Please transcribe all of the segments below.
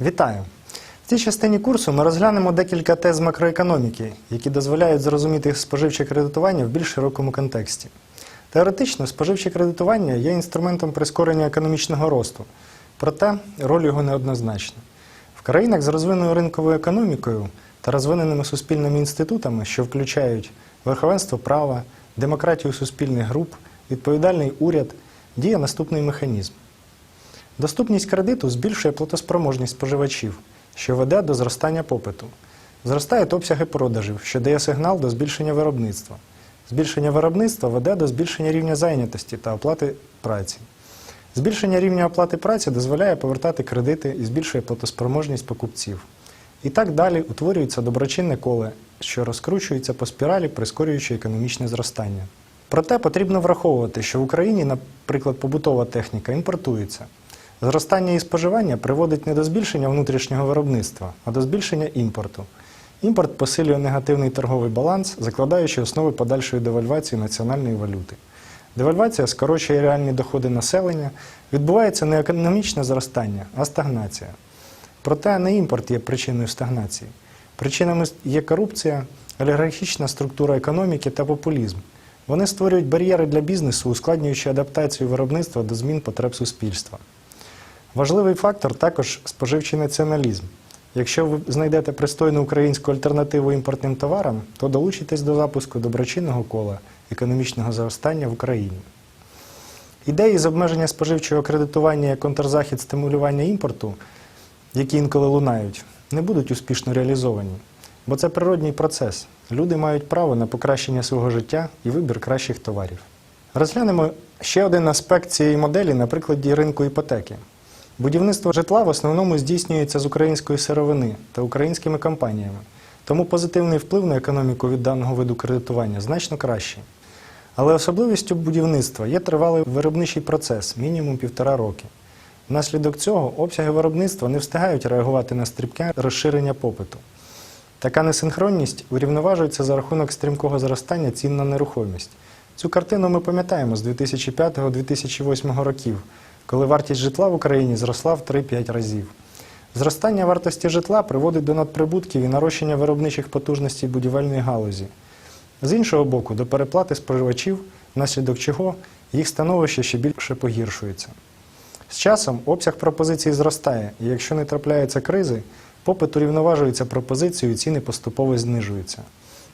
Вітаю! В цій частині курсу ми розглянемо декілька тез макроекономіки, які дозволяють зрозуміти споживче кредитування в більш широкому контексті. Теоретично, споживче кредитування є інструментом прискорення економічного росту, проте роль його неоднозначна. В країнах з розвиненою ринковою економікою та розвиненими суспільними інститутами, що включають верховенство права, демократію суспільних груп, відповідальний уряд, діє наступний механізм. Доступність кредиту збільшує платоспроможність споживачів, що веде до зростання попиту. Зростають обсяги продажів, що дає сигнал до збільшення виробництва. Збільшення виробництва веде до збільшення рівня зайнятості та оплати праці. Збільшення рівня оплати праці дозволяє повертати кредити і збільшує платоспроможність покупців. І так далі утворюється доброчинне коле, що розкручується по спіралі, прискорюючи економічне зростання. Проте потрібно враховувати, що в Україні, наприклад, побутова техніка імпортується. Зростання і споживання приводить не до збільшення внутрішнього виробництва, а до збільшення імпорту. Імпорт посилює негативний торговий баланс, закладаючи основи подальшої девальвації національної валюти. Девальвація скорочує реальні доходи населення, відбувається не економічне зростання, а стагнація. Проте не імпорт є причиною стагнації. Причинами є корупція, олігархічна структура економіки та популізм. Вони створюють бар'єри для бізнесу, ускладнюючи адаптацію виробництва до змін потреб суспільства. Важливий фактор також споживчий націоналізм. Якщо ви знайдете пристойну українську альтернативу імпортним товарам, то долучитесь до запуску доброчинного кола економічного зростання в Україні. Ідеї з обмеження споживчого кредитування як контрзахід стимулювання імпорту, які інколи лунають, не будуть успішно реалізовані, бо це природній процес. Люди мають право на покращення свого життя і вибір кращих товарів. Розглянемо ще один аспект цієї моделі на прикладі ринку іпотеки. Будівництво житла в основному здійснюється з української сировини та українськими компаніями, тому позитивний вплив на економіку від даного виду кредитування значно кращий. Але особливістю будівництва є тривалий виробничий процес мінімум півтора роки. Внаслідок цього обсяги виробництва не встигають реагувати на стрибке розширення попиту. Така несинхронність урівноважується за рахунок стрімкого зростання цін на нерухомість. Цю картину ми пам'ятаємо з 2005-2008 років, коли вартість житла в Україні зросла в 3-5 разів. Зростання вартості житла приводить до надприбутків і нарощення виробничих потужностей будівельної галузі. З іншого боку, до переплати споживачів, внаслідок чого їх становище ще більше погіршується. З часом обсяг пропозицій зростає, і якщо не трапляються кризи, попит урівноважується пропозицією і ціни поступово знижуються.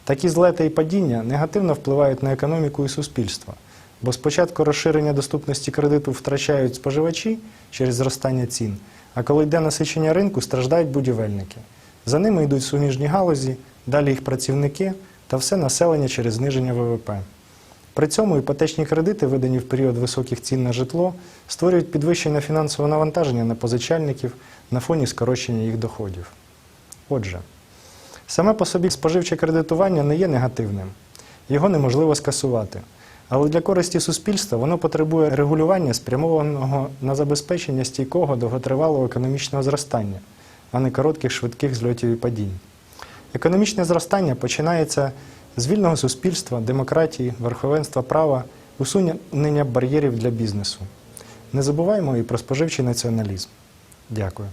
Такі злети і падіння негативно впливають на економіку і суспільство, бо спочатку розширення доступності кредиту втрачають споживачі через зростання цін, а коли йде насичення ринку, страждають будівельники. За ними йдуть суміжні галузі, далі їх працівники та все населення через зниження ВВП. При цьому іпотечні кредити, видані в період високих цін на житло, створюють підвищення фінансового навантаження на позичальників на фоні скорочення їх доходів. Отже, саме по собі споживче кредитування не є негативним, його неможливо скасувати. Але для користі суспільства воно потребує регулювання, спрямованого на забезпечення стійкого довготривалого економічного зростання, а не коротких швидких зльотів і падінь. Економічне зростання починається з вільного суспільства, демократії, верховенства права, усунення бар'єрів для бізнесу. Не забуваємо і про споживчий націоналізм. Дякую.